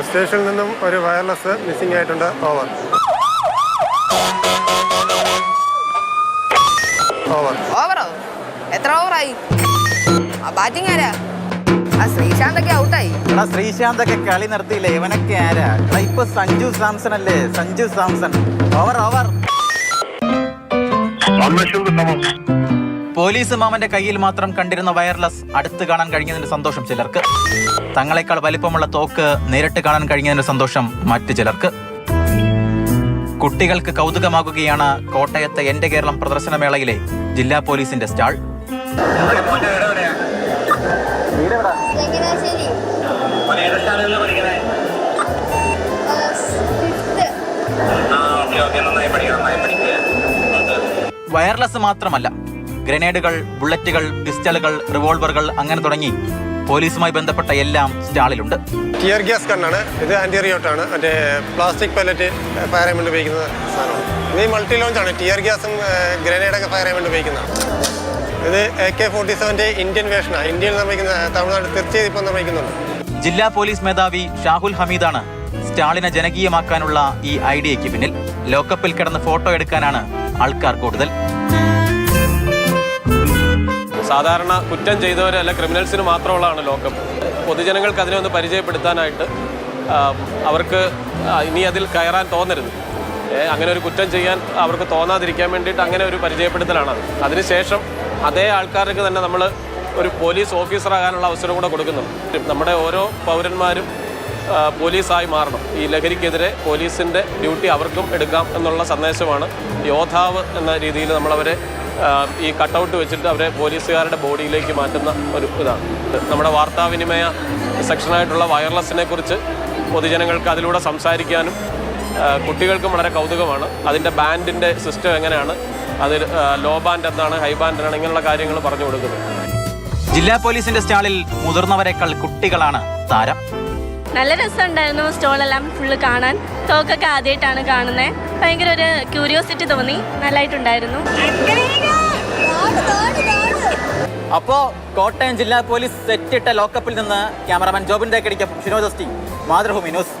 സ്റ്റേഷനിൽ നിന്നും ഒരു വയർലെസ് മിസ്സിംഗ് ആയിട്ടുണ്ട് ഓവർ. ഓവർ. ഓവറോ? എത്ര ഓവറായി? ആ ബാറ്റിംഗ് ആരാ? ആ ശ്രീശാന്തൊക്കെ ഔട്ടായി. എടാ ശ്രീശാന്തൊക്കെ കളി നിർത്തിയില്ലേ? ഇവനൊക്കെ ആരാ? എടാ ഇപ്പൊ സഞ്ജു സാംസൺ അല്ലേ? Sanju Samson. Over over. Police മാമന്റെ കയ്യിൽ മാത്രം കണ്ടിരുന്ന വയർലെസ് അടുത്ത് കാണാൻ കഴിഞ്ഞതിന്റെ സന്തോഷം ചിലർക്ക്. തങ്ങളെക്കാൾ വലിപ്പമുള്ള തോക്ക് നേരിട്ട് കാണാൻ കഴിഞ്ഞതിന്റെ സന്തോഷം മറ്റു ചിലർക്ക്. കുട്ടികൾക്ക് കൗതുകമാകുകയാണ് കോട്ടയത്തെ എന്റെ കേരളം പ്രദർശനമേളയിലെ ജില്ലാ പോലീസിന്റെ സ്റ്റാൾ. വയർലെസ് മാത്രമല്ല ഗ്രനേഡുകൾ ബുള്ളറ്റുകൾ പിസ്റ്റളുകൾ റിവോൾവറുകൾ അങ്ങനെ തുടങ്ങി പോലീസുമായി ബന്ധപ്പെട്ട എല്ലാം സ്റ്റാളിലുണ്ട്. ടിയർ ഗ്യാസ് കണ്ണാണ്. ഇത് ആന്റി ആണ് മറ്റേ പ്ലാസ്റ്റിക് പല്ലറ്റ് ഫയർ ചെയ്യാൻ വേണ്ടി ഉപയോഗിക്കുന്ന സാധനമാണ്. ഇത് മൾട്ടി ലോഞ്ച് ആണ്. ടിയർ ഗ്യാസും ഗ്രനേഡൊക്കെ ഫയർ ചെയ്യാൻ വേണ്ടി ഉപയോഗിക്കുന്നതാണ് ഇത് എ കെ ഫോർട്ടി സെവന്റെ ഇന്ത്യൻ വേഷനാണ് ഇന്ത്യയിൽ നിർമ്മിക്കുന്ന തമിഴ്നാട് തീർച്ചയായും ഇപ്പം നിർമ്മിക്കുന്നുണ്ട്. ജില്ലാ പോലീസ് മേധാവി ഷാഹുൽ ഹമീദാണ് സ്റ്റാളിനെ ജനകീയമാക്കാനുള്ള ഈ ഐഡിയയ്ക്ക് പിന്നിൽ. ലോക്കപ്പിൽ കിടന്ന് ഫോട്ടോ എടുക്കാനാണ് ആൾക്കാർ കൂടുതൽ. സാധാരണ കുറ്റം ചെയ്തവരല്ല ക്രിമിനൽസിന് മാത്രമുള്ളതാണ് ലോക്കപ്പ് പൊതുജനങ്ങൾക്ക് അതിനെ ഒന്ന് പരിചയപ്പെടുത്താനായിട്ട് അവർക്ക് ഇനി അതിൽ കയറാൻ തോന്നരുത്. അങ്ങനെ ഒരു കുറ്റം ചെയ്യാൻ അവർക്ക് തോന്നാതിരിക്കാൻ വേണ്ടിയിട്ട് അങ്ങനെ ഒരു പരിചയപ്പെടുത്തലാണ്. അത് അതിനുശേഷം അതേ ആൾക്കാർക്ക് തന്നെ നമ്മൾ ഒരു പോലീസ് ഓഫീസറാകാനുള്ള അവസരം കൂടെ കൊടുക്കുന്നുണ്ട് നമ്മുടെ ഓരോ പൗരന്മാരും പോലീസായി മാറണം. ഈ ലഹരിക്കെതിരെ പോലീസിന്റെ ഡ്യൂട്ടി അവർക്കും എടുക്കാം എന്നുള്ള സന്ദേശമാണ് യോദ്ധാവ് എന്ന രീതിയിൽ നമ്മളവരെ ഈ കട്ടൗട്ട് വെച്ചിട്ട് അവരെ പോലീസുകാരുടെ ബോഡിയിലേക്ക് മാറ്റുന്ന ഒരു ഇതാണ്. നമ്മുടെ വാർത്താവിനിമയ സെക്ഷനായിട്ടുള്ള വയർലെസ്സിനെ കുറിച്ച് പൊതുജനങ്ങൾക്ക് അതിലൂടെ സംസാരിക്കാനും കുട്ടികൾക്കും വളരെ കൗതുകമാണ്. അതിന്റെ ബാൻഡിന്റെ സിസ്റ്റം എങ്ങനെയാണ്? അതിൽ ലോ ബാൻഡ് എന്താണ് ഹൈ ബാൻഡ് എന്താണ് ഇങ്ങനെയുള്ള കാര്യങ്ങൾ പറഞ്ഞു കൊടുക്കുന്നത് ജില്ലാ പോലീസിന്റെ സ്റ്റാളിൽ മുതിർന്നവരെക്കാൾ കുട്ടികളാണ് താരം. നല്ല രസമുണ്ടായിരുന്നു സ്റ്റോളെല്ലാം ഫുള്ള് കാണാൻ. തോക്കൊക്കെ ആദ്യമായിട്ടാണ് കാണുന്നത് ഭയങ്കര ഒരു ക്യൂരിയോസിറ്റി തോന്നി. നല്ലതായിട്ടുണ്ടായിരുന്നു അപ്പോ കോട്ടയം ജില്ലാ പോലീസ് സെറ്റിട്ട ലോക്കപ്പിൽ നിന്ന് ക്യാമറാമാൻ ജോബിൻ കടിക്കും ഷിനോദസ്റ്റി മാതൃഭൂമി ന്യൂസ്.